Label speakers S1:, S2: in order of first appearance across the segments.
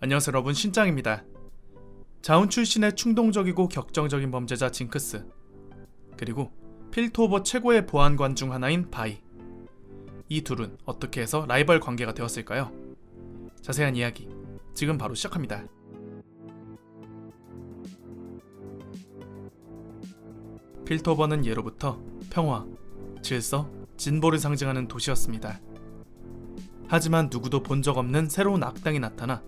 S1: 안녕하세요 여러분 신짱입니다. 자운 출신의 충동적이고 격정적인 범죄자 징크스 그리고 필토오버 최고의 보안관 중 하나인 바이 이 둘은 어떻게 해서 라이벌 관계가 되었을까요? 자세한 이야기 지금 바로 시작합니다. 필토버는 예로부터 평화, 질서, 진보를 상징하는 도시였습니다. 하지만 누구도 본 적 없는 새로운 악당이 나타나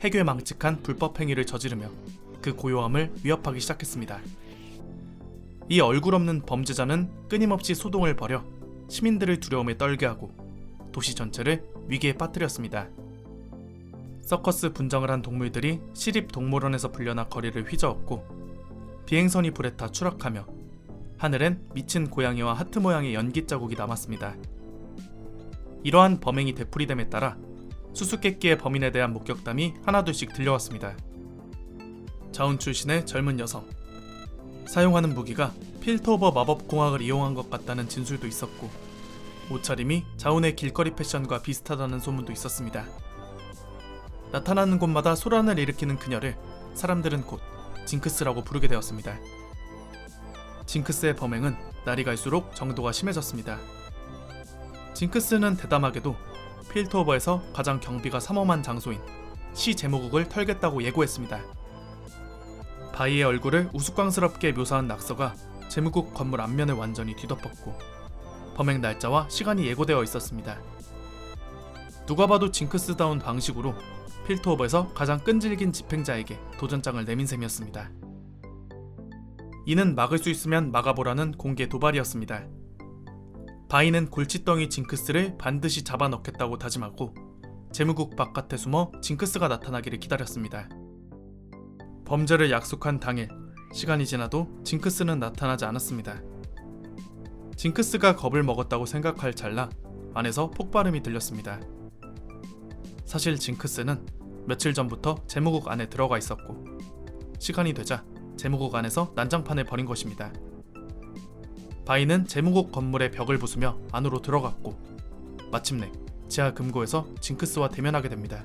S1: 해괴망측한 불법 행위를 저지르며 그 고요함을 위협하기 시작했습니다. 이 얼굴 없는 범죄자는 끊임없이 소동을 벌여 시민들을 두려움에 떨게 하고 도시 전체를 위기에 빠뜨렸습니다. 서커스 분장을 한 동물들이 시립 동물원에서 불려나 거리를 휘저었고 비행선이 불에 타 추락하며 하늘엔 미친 고양이와 하트 모양의 연기 자국이 남았습니다. 이러한 범행이 되풀이됨에 따라 수수께끼의 범인에 대한 목격담이 하나둘씩 들려왔습니다. 자운 출신의 젊은 여성. 사용하는 무기가 필터오버 마법 공학을 이용한 것 같다는 진술도 있었고 옷차림이 자운의 길거리 패션과 비슷하다는 소문도 있었습니다. 나타나는 곳마다 소란을 일으키는 그녀를 사람들은 곧 징크스라고 부르게 되었습니다. 징크스의 범행은 날이 갈수록 정도가 심해졌습니다. 징크스는 대담하게도 필토오버에서 가장 경비가 삼엄한 장소인 시 제모국을 털겠다고 예고했습니다. 바이의 얼굴을 우스꽝스럽게 묘사한 낙서가 제모국 건물 앞면을 완전히 뒤덮었고 범행 날짜와 시간이 예고되어 있었습니다. 누가 봐도 징크스다운 방식으로 필토오버에서 가장 끈질긴 집행자에게 도전장을 내민 셈이었습니다. 이는 막을 수 있으면 막아보라는 공개 도발이었습니다. 바이는 골칫덩이 징크스를 반드시 잡아넣겠다고 다짐하고 재무국 바깥에 숨어 징크스가 나타나기를 기다렸습니다. 범죄를 약속한 당일 시간이 지나도 징크스는 나타나지 않았습니다. 징크스가 겁을 먹었다고 생각할 찰나 안에서 폭발음이 들렸습니다. 사실 징크스는 며칠 전부터 재무국 안에 들어가 있었고 시간이 되자 재무국 안에서 난장판을 벌인 것입니다. 바이는 재무국 건물의 벽을 부수며 안으로 들어갔고 마침내 지하 금고에서 징크스와 대면하게 됩니다.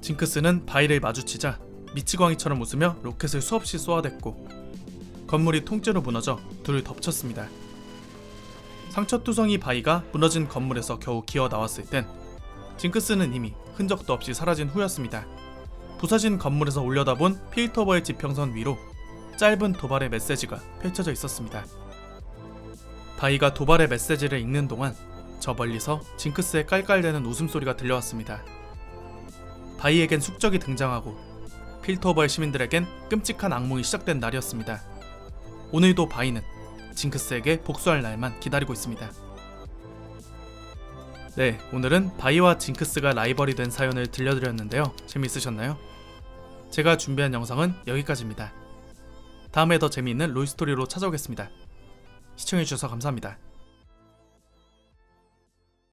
S1: 징크스는 바이를 마주치자 미치광이처럼 웃으며 로켓을 수없이 쏘아댔고 건물이 통째로 무너져 둘을 덮쳤습니다. 상처투성이 바이가 무너진 건물에서 겨우 기어 나왔을 땐 징크스는 이미 흔적도 없이 사라진 후였습니다. 부서진 건물에서 올려다본 필터버의 지평선 위로 짧은 도발의 메시지가 펼쳐져 있었습니다. 바이가 도발의 메시지를 읽는 동안 저 멀리서 징크스의 깔깔대는 웃음소리가 들려왔습니다. 바이에겐 숙적이 등장하고 필터버의 시민들에겐 끔찍한 악몽이 시작된 날이었습니다. 오늘도 바이는 징크스에게 복수할 날만 기다리고 있습니다. 네, 오늘은 바이와 징크스가 라이벌이 된 사연을 들려드렸는데요. 재미있으셨나요? 제가 준비한 영상은 여기까지입니다. 다음에 더 재미있는 롤스토리로 찾아오겠습니다. 시청해주셔서 감사합니다.